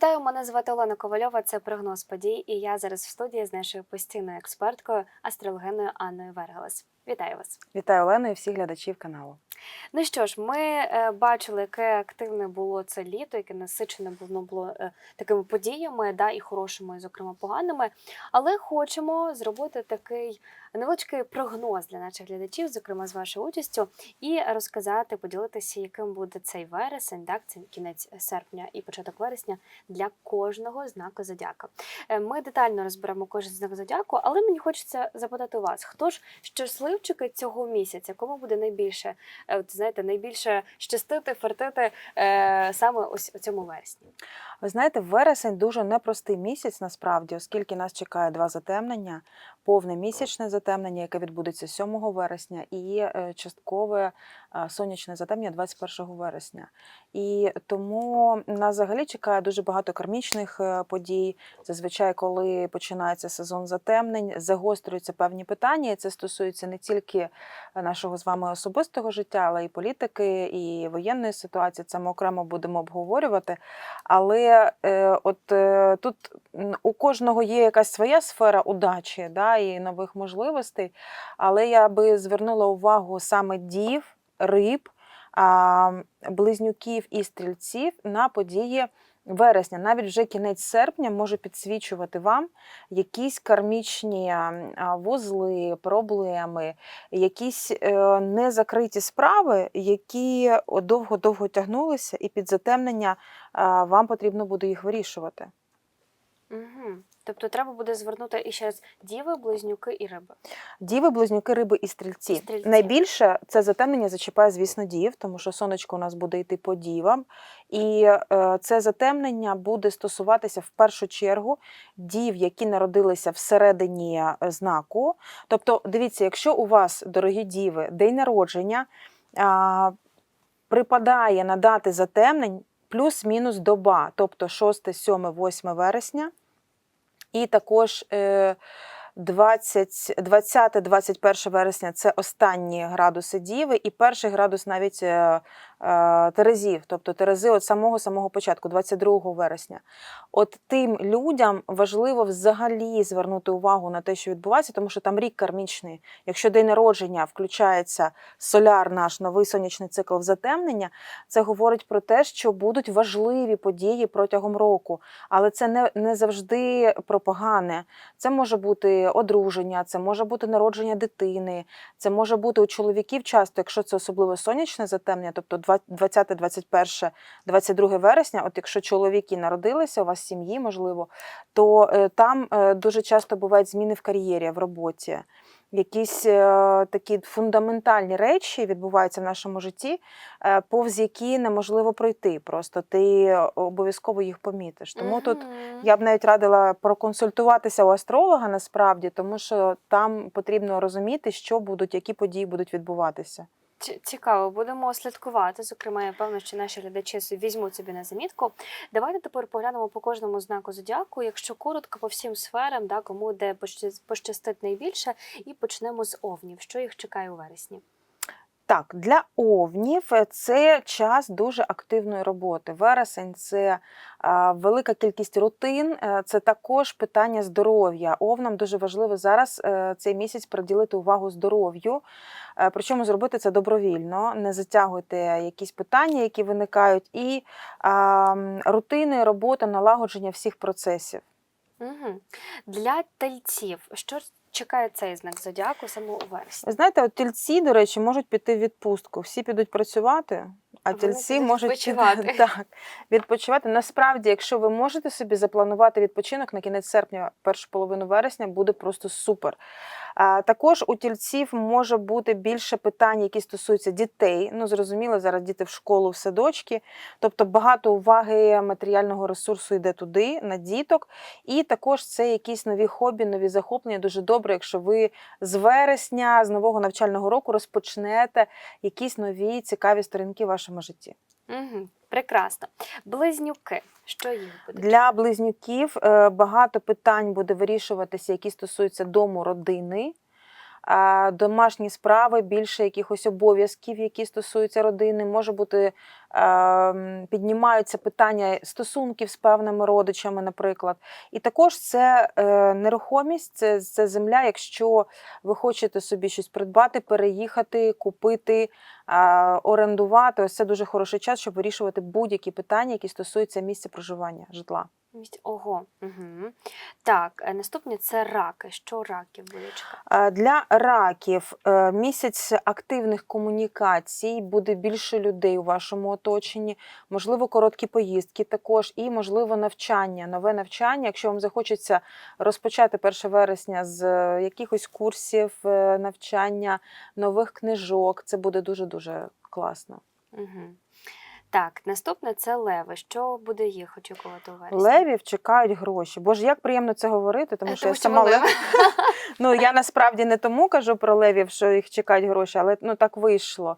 Вітаю, мене звати Олена Ковальова. Це прогноз подій, і я зараз в студії з нашою постійною експерткою, астрологиною Анною Вергелес. Вітаю вас. Вітаю Олену і всіх глядачів каналу. Ну що ж, ми е, бачили, яке активне було це літо, яке насичене воно було е, такими подіями, да, і хорошими, і, зокрема поганими. Але хочемо зробити такий невеличкий прогноз для наших глядачів, зокрема з вашою участю, і розказати, поділитися, яким буде цей вересень, так, це кінець серпня і початок вересня для кожного знаку зодіака. Е, Ми детально розберемо кожен знак зодіаку, але мені хочеться запитати вас, хто ж щасливчики цього місяця, кому буде найбільше, от, знаєте, найбільше щастити, фартити е, саме ось у цьому вересні? Ви знаєте, вересень дуже непростий місяць насправді, оскільки нас чекає два затемнення: повне місячне затемнення, яке відбудеться 7 вересня, і е, часткове е, сонячне затемнення 21 вересня. І тому нас взагалі чекає дуже багато кармічних е, подій. Зазвичай, коли починається сезон затемнень, загострюються певні питання. І це стосується не тільки нашого з вами особистого життя, але і політики, і воєнної ситуації. Це ми окремо будемо обговорювати. Але е, от е, тут у кожного є якась своя сфера удачі да, і нових можливостей. Але я би звернула увагу саме дів, риб, а, близнюків і стрільців на події. Вересня, навіть вже кінець серпня може підсвічувати вам якісь кармічні вузли, проблеми, якісь е, незакриті справи, які довго-довго тягнулися, і під затемнення вам потрібно буде їх вирішувати. Угу. Тобто треба буде звернути і ще раз діви, близнюки і риби. Діви, близнюки, риби і стрільці. Стрільці. Найбільше це затемнення зачіпає, звісно, дів, тому що сонечко у нас буде йти по дівам. І е, це затемнення буде стосуватися в першу чергу дів, які народилися всередині е, знаку. Тобто, дивіться, якщо у вас, дорогі діви, день народження а, припадає на дати затемнень плюс-мінус доба, тобто 6, 7, 8 вересня, і також. Е, 20-21 вересня це останні градуси Діви, і перший градус навіть е, е, Терезів, тобто Терези від самого самого початку, 22 вересня. От тим людям важливо взагалі звернути увагу на те, що відбувається, тому що там рік кармічний. Якщо день народження включається соляр, наш новий сонячний цикл в затемнення, це говорить про те, що будуть важливі події протягом року. Але це не, не завжди про погане. Це може бути одруження, це може бути народження дитини, це може бути у чоловіків часто, якщо це особливо сонячне затемнення, тобто 20, 21, 22 вересня, от якщо чоловіки народилися, у вас сім'ї, можливо, то е, там е, дуже часто бувають зміни в кар'єрі, в роботі. Якісь е, такі фундаментальні речі відбуваються в нашому житті, е, повз які неможливо пройти. Просто ти обов'язково їх помітиш. Тому тут я б навіть радила проконсультуватися у астролога насправді, тому що там потрібно розуміти, що будуть, які події будуть відбуватися. Ці- Цікаво, будемо слідкувати. Зокрема, я певна, що наші глядачі візьмуть собі на замітку. Давайте тепер поглянемо по кожному знаку зодіаку. Якщо коротко по всім сферам, да, кому де пощастить найбільше, і почнемо з овнів. Що їх чекає у вересні? Так, для овнів е, це час дуже активної роботи. Вересень це велика кількість рутин, е, це також питання здоров'я. Овнам дуже важливо зараз е, цей місяць приділити увагу здоров'ю. Е, Причому зробити це добровільно, не затягуйте якісь питання, які виникають, і а, рутини, робота, налагодження всіх процесів. Угу. Для тельців, що чекає цей знак зодіаку саме у вересні? Знаєте, от тільці, до речі, можуть піти в відпустку. Всі підуть працювати, а А вони тільці можуть відпочивати. так, відпочивати. Насправді, якщо ви можете собі запланувати відпочинок на кінець серпня, першу половину вересня, буде просто супер. Також у тільців може бути більше питань, які стосуються дітей. Ну, зрозуміло, зараз діти в школу, в садочки. Тобто багато уваги матеріального ресурсу йде туди, на діток. І також це якісь нові хобі, нові захоплення. Дуже добре, якщо ви з вересня, з нового навчального року розпочнете якісь нові цікаві сторінки в вашому житті. Угу. Прекрасно. Близнюки. Що їм буде? Для близнюків е, багато питань буде вирішуватися, які стосуються дому родини. Домашні справи, більше якихось обов'язків, які стосуються родини, може бути піднімаються питання стосунків з певними родичами, наприклад. І також це е, нерухомість, це, це земля, якщо ви хочете собі щось придбати, переїхати, купити, орендувати. Ось це дуже хороший час, щоб вирішувати будь-які питання, які стосуються місця проживання житла. Місць- Ого. Угу. Так, е, наступні це раки. Що раків буде? Е, Для раків е, місяць активних комунікацій, буде більше людей у вашому оточенні, можливо, короткі поїздки також, і можливо навчання, нове навчання. Якщо вам захочеться розпочати 1 вересня з якихось курсів навчання, нових книжок, це буде дуже дуже класно. Угу. Так, наступне це леви. Що буде їх очікувати у вересні? Левів чекають гроші. Боже, як приємно це говорити, тому Е, що я сама лев. Ну я насправді не тому кажу про левів, що їх чекають гроші, але ну так вийшло.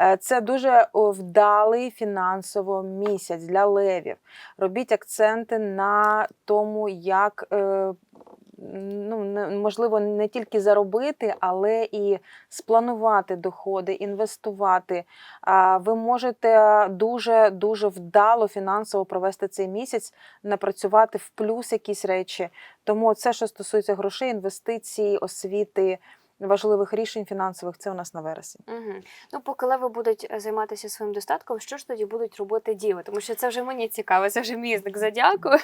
Е, Це дуже вдалий фінансово місяць для левів. Робіть акценти на тому, як. Ну, можливо, не тільки заробити, але і спланувати доходи, інвестувати. Ви можете дуже дуже вдало фінансово провести цей місяць, напрацювати в плюс якісь речі. Тому це, що стосується грошей, інвестицій, освіти, важливих рішень фінансових, це у нас на вересень. Угу. Ну, поки леви будуть е, займатися своїм достатком, що ж тоді будуть робити діви? Тому що це вже мені цікаво, це вже мій знак зодіаку.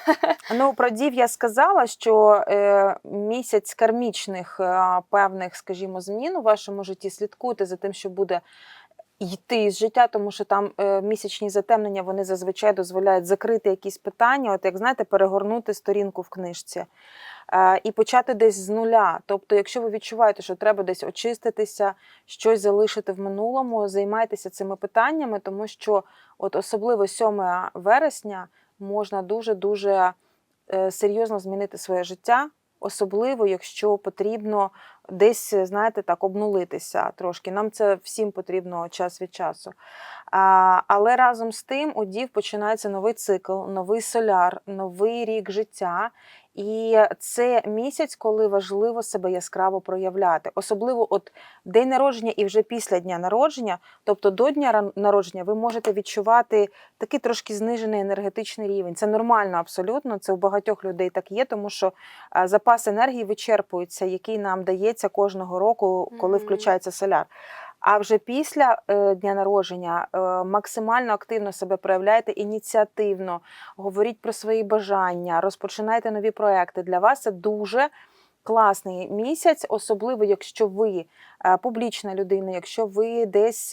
Ну, про дів я сказала, що е, місяць кармічних е, певних, скажімо, змін у вашому житті слідкуйте за тим, що буде. Йти з життя, тому що там е, місячні затемнення вони зазвичай дозволяють закрити якісь питання, от як знаєте, перегорнути сторінку в книжці і почати десь з нуля. Тобто, якщо ви відчуваєте, що треба десь очиститися, щось залишити в минулому, займайтеся цими питаннями, тому що от особливо 7 вересня можна дуже дуже е, серйозно змінити своє життя, особливо якщо потрібно десь, знаєте, так, обнулитися трошки. Нам це всім потрібно час від часу. А, але разом з тим у дів починається новий цикл, новий соляр, новий рік життя. І це місяць, коли важливо себе яскраво проявляти. Особливо от день народження і вже після дня народження, тобто до дня народження, ви можете відчувати такий трошки знижений енергетичний рівень. Це нормально абсолютно. Це у багатьох людей так є, тому що а, запас енергії вичерпується, який нам дається кожного року, коли включається соляр. А вже після е, дня народження е, максимально активно себе проявляйте ініціативно, говоріть про свої бажання, розпочинайте нові проекти. Для вас це дуже класний місяць, особливо якщо ви е, публічна людина, якщо ви десь,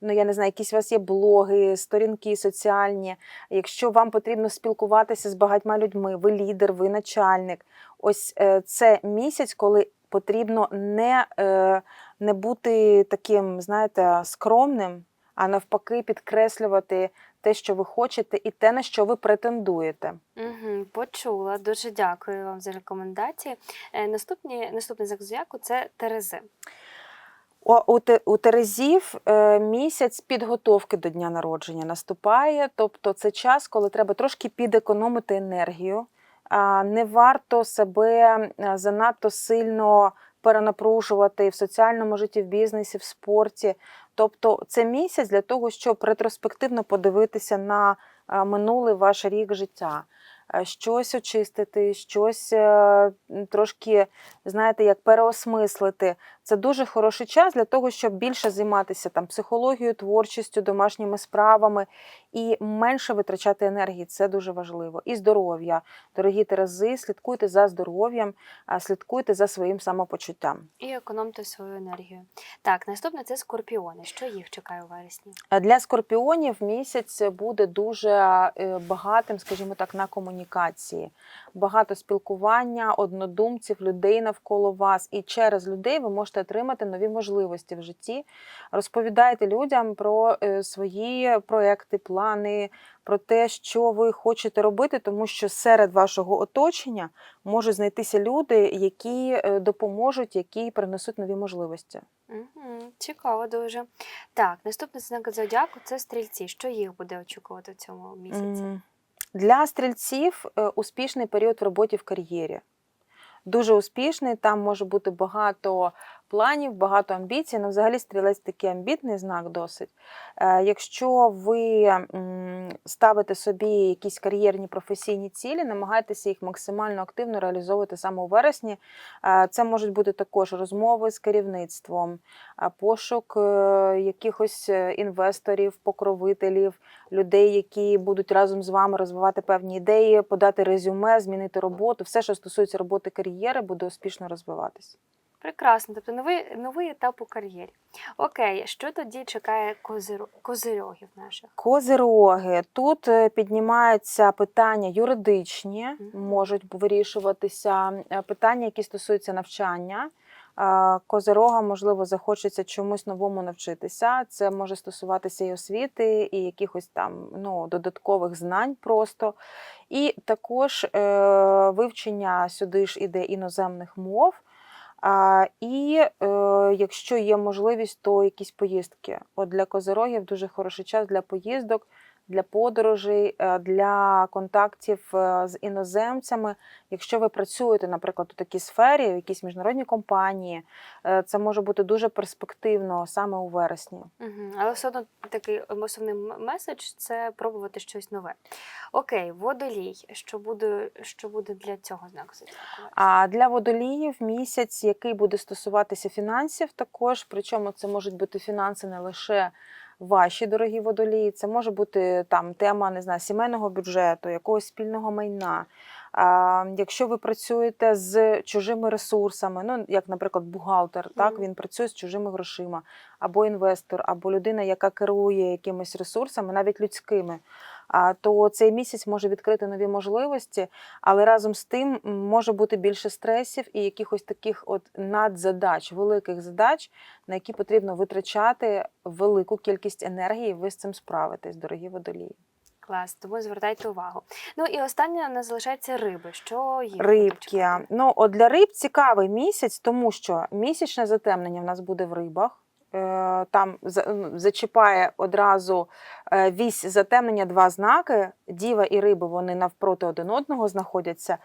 ну я не знаю, якісь у вас є блоги, сторінки соціальні, якщо вам потрібно спілкуватися з багатьма людьми, ви лідер, ви начальник. Ось це місяць, коли потрібно не, е, не бути таким, знаєте, скромним, а навпаки, підкреслювати те, що ви хочете, і те, на що ви претендуєте. Угу, почула. Дуже дякую вам за рекомендації. Е, наступні, наступний знак зодіаку це Терези. У, у, у Терезів е, місяць підготовки до дня народження наступає. Тобто це час, коли треба трошки підекономити енергію. Не варто себе е, занадто сильно перенапружувати в соціальному житті, в бізнесі, в спорті. Тобто це місяць для того, щоб ретроспективно подивитися на е, минулий ваш рік життя. Е, Щось очистити, щось трошки, знаєте, як переосмислити. Це дуже хороший час для того, щоб більше займатися там психологією, творчістю, домашніми справами і менше витрачати енергії. Це дуже важливо. І здоров'я. Дорогі Терези, слідкуйте за здоров'ям, слідкуйте за своїм самопочуттям. І економте свою енергію. Так, наступне це скорпіони. Що їх чекає у вересні? Е, Для скорпіонів місяць буде дуже е, багатим, скажімо так, на комунікації. Багато спілкування, однодумців, людей навколо вас. І через людей ви можете отримати нові можливості в житті. Розповідайте людям про е, свої проекти, плани, про те, що ви хочете робити, тому що серед вашого оточення можуть знайтися люди, які е, допоможуть, які принесуть нові можливості. Угу, цікаво дуже. Так, наступний знак зодіаку це стрільці. Що їх буде очікувати в цьому місяці? Для стрільців е, успішний період в роботі в кар'єрі. Дуже успішний, там може бути багато планів, багато амбіцій. Ну, взагалі, стрілець такий амбітний знак досить. Е, Якщо ви ставите собі якісь кар'єрні професійні цілі, намагайтеся їх максимально активно реалізовувати саме у вересні. Е, Це можуть бути також розмови з керівництвом, пошук е, якихось е, інвесторів, покровителів, людей, які будуть разом з вами розвивати певні ідеї, подати резюме, змінити роботу. Все, що стосується роботи кар'єри, буде успішно розвиватись. Прекрасно, тобто новий, новий етап у кар'єрі. Окей, що тоді чекає козиро... козирогів наших? Козироги. Тут е, піднімаються питання юридичні, Мгм. можуть вирішуватися е, питання, які стосуються навчання. Е, Козирога, можливо, захочеться чомусь новому навчитися. Це може стосуватися і освіти, і якихось там ну, додаткових знань просто. І також е, вивчення сюди ж іде іноземних мов. А, і е, якщо є можливість, то якісь поїздки. От для козирогів дуже хороший час для поїздок, для подорожей, е, для контактів е, з іноземцями. Якщо ви працюєте, наприклад, у такій сфері, в якійсь міжнародній компанії, е, це може бути дуже перспективно саме у вересні. Угу. Але все одно такий емоційний меседж це пробувати щось нове. Окей, водолій. Що буде, що буде для цього знаку? А для водоліїв місяць, який буде стосуватися фінансів, також причому це можуть бути фінанси не лише ваші дорогі водолії, це може бути там тема не знаю, сімейного бюджету, якогось спільного майна. А, якщо ви працюєте з чужими ресурсами, ну як, наприклад, бухгалтер, так він працює з чужими грошима, або інвестор, або людина, яка керує якимись ресурсами, навіть людськими, то цей місяць може відкрити нові можливості, але разом з тим може бути більше стресів і якихось таких от надзадач, великих задач, на які потрібно витрачати велику кількість енергії. Ви з цим справитесь, дорогі водолії. Клас, тому звертайте увагу. Ну і останнє не залишається риби. Що буде Рибки. Ну, от для риб цікавий місяць, тому що місячне затемнення в нас буде в рибах. Е, Там ну, зачіпає одразу е, вісь затемнення два знаки. Діва і риби вони навпроти один одного знаходяться.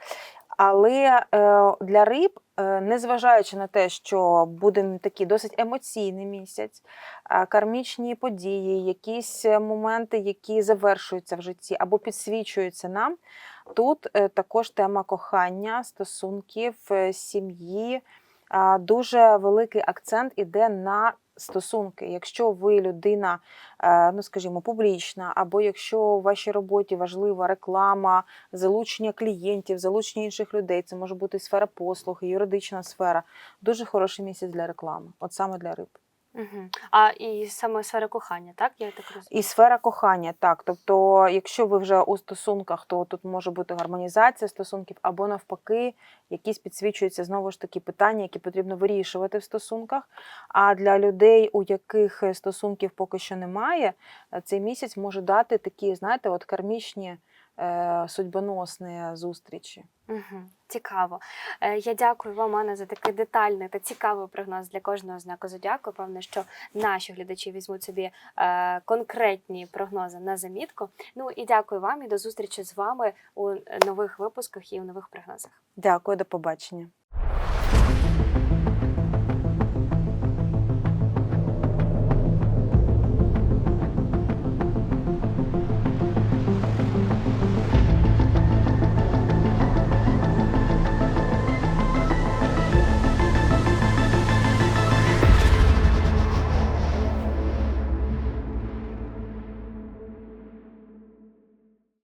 Але е, для риб, незважаючи на те, що буде такий досить емоційний місяць, кармічні події, якісь моменти, які завершуються в житті або підсвічуються нам, Тут також тема кохання, стосунків, сім'ї. Дуже великий акцент іде на стосунки. Якщо ви людина, е, ну скажімо, публічна, або якщо у вашій роботі важлива реклама, залучення клієнтів, залучення інших людей, це може бути сфера послуг, юридична сфера. Дуже хороший місяць для реклами, от саме для риб. Угу. А і саме сфера кохання, так? Я так розумію. І сфера кохання, так. Тобто, якщо ви вже у стосунках, то тут може бути гармонізація стосунків, або навпаки, якісь підсвічуються знову ж таки питання, які потрібно вирішувати в стосунках. А для людей, у яких е, стосунків поки що немає, е, цей місяць може дати такі, знаєте, от кармічні судьбоносні зустрічі. Угу. Цікаво. Е, Я дякую вам, Анна, за такий детальний та цікавий прогноз для кожного знаку зодіаку. Певно, що наші глядачі візьмуть собі е, конкретні прогнози на замітку. Ну і дякую вам і до зустрічі з вами у е, нових випусках і у нових прогнозах. Дякую, до побачення.